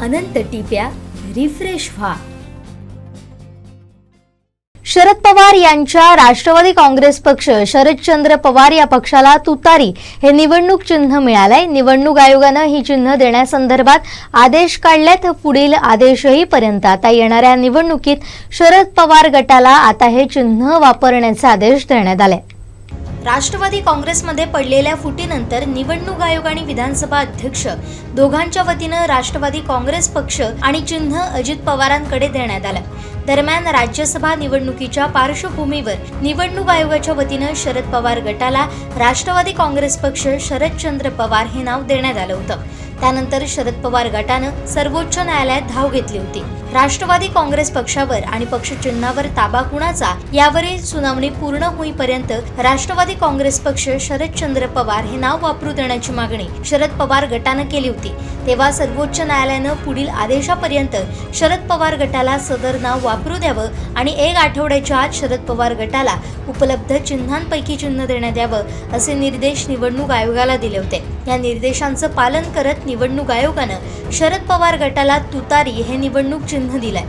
अनंत टिप्या refresh व्हा. शरद पवार यांच्या राष्ट्रवादी काँग्रेस पक्ष शरदचंद्र पवार या पक्षाला तुतारी. हे निवडणूक चिन्ह मिळालंय. निवडणूक आयोगानं ही चिन्ह देण्यासंदर्भात आदेश काढलेत. पुढील आदेशही पर्यंत आता येणाऱ्या निवडणुकीत शरद पवार गटाला आता हे चिन्ह वापरण्याचे आदेश देण्यात आले. राष्ट्रवादी काँग्रेसमध्ये पडलेल्या फुटीनंतर निवडणूक आयोग आणि विधानसभा अध्यक्ष दोघांच्या वतीनं राष्ट्रवादी काँग्रेस पक्ष आणि चिन्ह अजित पवारांकडे देण्यात आलं. दरम्यान राज्यसभा निवडणुकीच्या पार्श्वभूमीवर निवडणूक आयोगाच्या वतीनं शरद पवार गटाला राष्ट्रवादी काँग्रेस पक्ष शरदचंद्र पवार हे नाव देण्यात आलं होतं. त्यानंतर शरद पवार गटानं सर्वोच्च न्यायालयात धाव घेतली होती. राष्ट्रवादी काँग्रेस पक्षावर आणि पक्षचिन्हावर ताबा कुणाचा? यावरील सुनावणी पूर्ण होईपर्यंत राष्ट्रवादी काँग्रेस पक्ष शरदचंद्र पवार हे नाव वापरू देण्याची मागणी शरद पवार गटानं केली होती. तेव्हा सर्वोच्च न्यायालयानं पुढील आदेशापर्यंत शरद पवार गटाला सदर नाव वापरू द्यावं आणि एक आठवड्याच्या आत शरद पवार गटाला उपलब्ध चिन्हांपैकी चिन्ह देण्यात यावं असे निर्देश निवडणूक आयोगाला दिले होते. या निर्देशांचं पालन करत निवडणूक आयोगानं शरद पवार गटाला तुतारी हे निवडणूक चिन्ह चिन्ह दिलंय.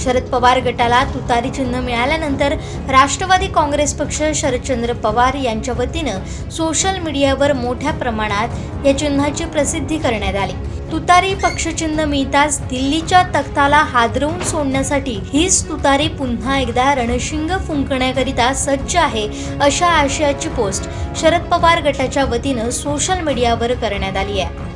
शरद पवार गटाला तुतारी चिन्ह मिळाल्यानंतर राष्ट्रवादी काँग्रेस पक्ष शरदचंद्र पवार यांच्या वतीनं सोशल मीडियावर मोठ्या प्रमाणात या चिन्हाची प्रसिद्धी करण्यात आली. तुतारी पक्षचिन्ह मिळताच दिल्लीच्या तख्ताला हादरवून सोडण्यासाठी हीच तुतारी पुन्हा एकदा रणशिंग फुंकण्याकरिता सज्ज आहे अशा आशयाची पोस्ट शरद पवार गटाच्या वतीनं सोशल मीडियावर करण्यात आली आहे.